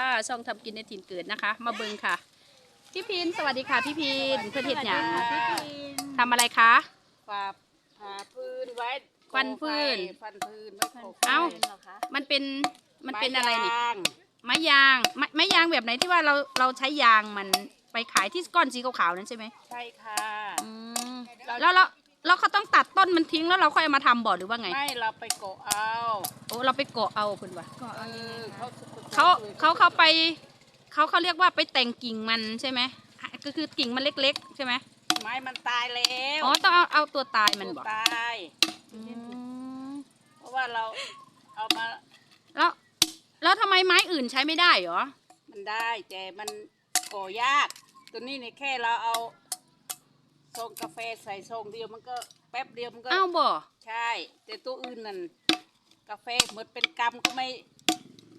ค่ะช่องทำกินในถิ่นเกิดนะคะ มาเบิงค่ะ พี่พินสวัสดีค่ะพี่พินเพื่อนเห็ดหยังพี่พินทำอะไรคะฝาผ่าพื้นไว้ฟันพื้นฟันพื้นไว้โขกเอ้าไฟหรคะมันเป็นมันเป็นอะไรนี่ไม้ยางไม้ยางไม้ไม้ยางแบบไหนที่ว่าเราเราใช้ยางมันไปขายที่ก้อนสีขาวๆนั้นใช่ไหมใช่ค่ะอืมแล้วเรา แล้วเขาต้องตัดต้นมันทิ้งแล้วเราค่อยเอามาทำบ่อหรือว่าไง ไม่เราไปโกะเอาโอ้เราไปเกาะเอาคุณวะเออเขาเขาเขาเขาไปเขาเขาเรียกว่าไปแต่งกิ่งมันใช่ไหมก็คือกิ่งมันเล็กๆใช่ไหมไม้มันตายแล้วอ๋อต้องเอาเอาตัวตายมันบ่ตาย อืมเพราะว่าเราเอามาแล้วแล้วทำไมไม้อื่นใช้ไม่ได้เหรอมันได้แต่มันก่อยาก ตัวนี้เนี่ยแค่เราเอา ซองกาแฟใส่ซองเดียวมันก็แป๊บเดียวมันก็อ้าวบ่ใช่ แต่ตัวอื่นนั่นกาแฟหมดเป็นกำก็ไม่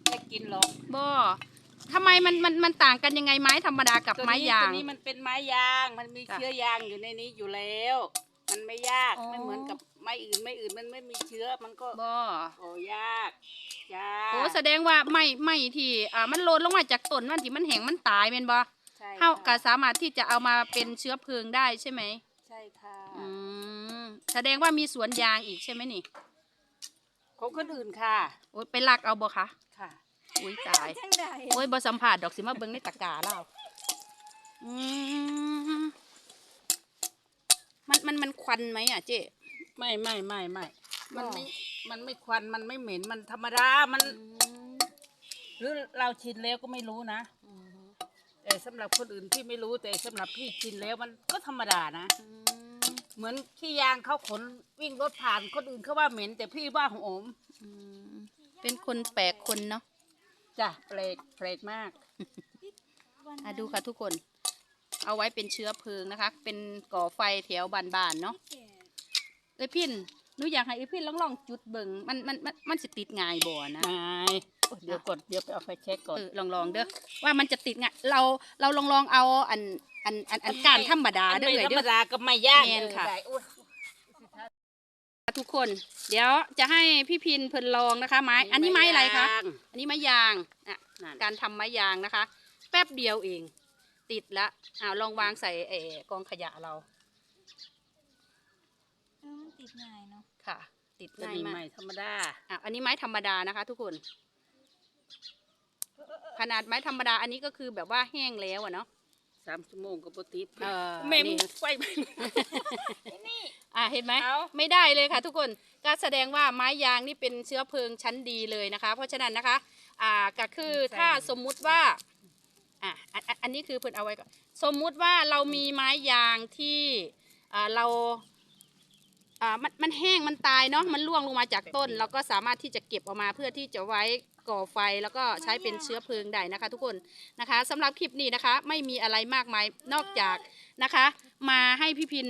ได้กินหรอกบ่ทำไมมันมันมันต่างกันยังไงไม้ธรรมดากับตัวไม้นี้ยาตัวนี้มันเป็นไม้ยางมันมีเชื้อยางอยู่ในนี้อยู่แล้ว มันไม่ยากไม่เหมือนกับไม้อื่นไม้อื่นมันไม่มีเชื้อมันก็บ่โอ้ยากยากโอ้แสดงว่าไม้ไม้ที่อ่ามันโลนลงมาจากต้นมันที่มันแห้งมันตายแม่นบ่ ใช่เฮาก็ค่ะสามารถที่จะเอามาเป็นเชื้อเพลิงได้ใช่ไหมใช่ค่ะ อืมแสดงว่ามีสวนยางอีกใช่ไหมนี่ของคนอื่นค่ะ โอ้ยไปลักเอาบ่คะค่ะ อุ้ยตายโอ้ยบ่สัมผัสดอกสิมาเบิ่งในตะกร้าแล้วอืมมันมันมันควันไหมอะเจ๊ ไม่ไม่ไม่ไม่มันหรอ ไม่ มันไม่ควัน มันไม่เหม็น มันธรรมดา มัน หรือเราชินแล้วก็ไม่รู้นะ แต่สำหรับคนอื่นที่ไม่รู้แต่สำหรับพี่ชินแล้วมันก็ธรรมดานะ เหมือนขี้ยางเขาขนวิ่งรถผ่านคนอื่นเขาว่าเหม็น แต่พี่ว่าหอมอืมเป็นคนแปลกคนเนาะจ้ะแปลกแปลกมาก อะดูค่ะทุกคน เอาไว้เป็นเชื้อเพลิงนะคะ เป็นก่อไฟแถวบ้านๆเนาะเอ้ยพินหนูอยากให้เอ้ยพินลองลองจุดเบิ่งมันมันมันมันสิติดง่ายบ่นะ นาย โอ้ยเดี๋ยวกดเดี๋ยวไปเอาไฟเช็คก่อนเออลองลองเด้อว่ามันจะติดง่ายเราเราลองลองเอาอันอันอันอันการธรรมดาอันเด้อไม่เลยธรเด้รมอ ดาก็ไม่ยากแม่นค่ะ เออได้อุ๊ยทุกคน เดี๋ยวจะให้พี่พินเพิ่นลองนะคะ ไม้ อันนี้ไม้อะไรคะยางอันนี้ไม้ยางอะ นั่นการทำไม้ยางนะคะ แป๊บเดียวเอง ติดละอ่าลองวางใส่เออกองขยะเราเออมันติดง่ายเนาะค่ะ ติดตัวง่ายนี้มาไม่กธรรมดา อะอันนี้ไม้ธรรมดานะคะ ทุกคน ขนาดไม้ธรรมดาอันนี้ก็คือแบบว่าแห้งแล้วอะเนาะสามชั่วโมงก็ปติดเออแม่นี่มึงไฟไหมอะเห็นไหมเอา ไม่ได้เลยค่ะทุกคนก็แสดงว่าไม้ยางนี่เป็นเชื้อเพลิงชั้นดีเลยนะคะ เพราะฉะนั้นนะคะ อ่าก็คือถ้าสมมุติว่าอะอันอันอันนี้คือเพิ่นเอาไว้ก่อนสมมุติว่าเรามีไม้ยางที่อ่าเรา อ่ามันมันแห้งมันตายเนาะมันร่วงลงมาจากต้นเราก็สามารถที่จะเก็บออกมาเพื่อที่จะไว้ก่อไฟแล้วก็ใช้เป็นเชื้อเพลิงได้นะคะ ทุกคนนะคะสำหรับคลิปนี้นะคะ ไม่มีอะไรมากมายนอกจากนะคะ มาให้พี่พิน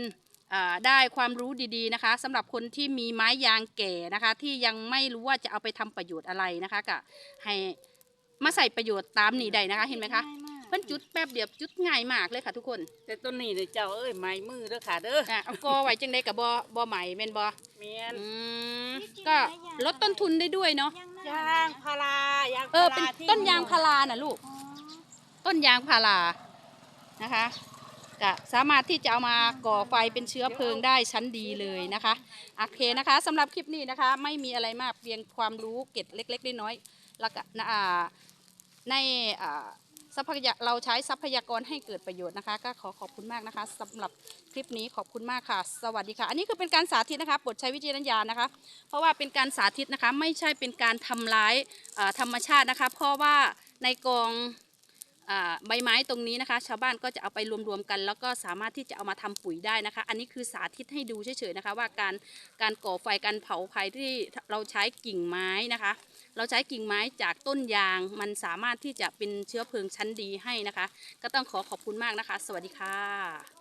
ได้ความรู้ดีๆนะคะสำหรับคนที่มีไม้ยางแก่นะคะ ที่ยังไม่รู้ว่าจะเอาไปทำประโยชน์อะไรนะคะก็ให้มาใส่ประโยชน์ตามนี้ได้นะคะเห็นไหมคะ เพิ่นจุดแป๊บเดียวจุดง่ายมากเลยค่ะทุกคนแต่ต้นนี้เนี่ยเจ้าเอ้ยไม้มือเด้อค่ะเด้ออะเอากอไว้จังไดกับบ่บ่ใหม่แม่นบ่เมียนอืมก็ลดต้นทุนได้ด้วยเนาะย่างหน้ยางพารายางเออพาเป็นราที่ต้นยางพาราน่ะลูก อ๋อต้นยางพารานะคะก็สามารถที่จะเอามาก่อไฟเป็นเชื้อเพลิงได้ชั้นดีเลยนะคะโอเคนะคะสำหรับคลิปนี้นะคะ ไม่มีอะไรมากเพียงความรู้เกร็ดเล็กๆน้อยๆแล้วก็นะอ่าในอ่า ทรัพยาเราใช้ทรัพยากรให้เกิดประโยชน์นะคะ ก็ขอขอบคุณมากนะคะสำหรับคลิปนี้ขอบคุณมากค่ะ สวัสดีค่ะ อันนี้คือเป็นการสาธิตนะคะโปรดใช้วิจารณญาณนะคะ เพราะว่าเป็นการสาธิตนะคะ ไม่ใช่เป็นการทำร้ายธรรมชาตินะคะ เพราะว่าในกองใบไม้ตรงนี้นะคะ ชาวบ้านก็จะเอาไปรวมๆกัน แล้วก็สามารถที่จะเอามาทำปุ๋ยได้นะคะ อันนี้คือสาธิตให้ดูเฉยๆนะคะ ว่าการการก่อไฟการเผาไฟที่เราใช้กิ่งไม้นะคะ เราใช้กิ่งไม้จากต้นยาง มันสามารถที่จะเป็นเชื้อเพลิงชั้นดีให้นะคะ ก็ต้องขอขอบคุณมากนะคะ สวัสดีค่ะ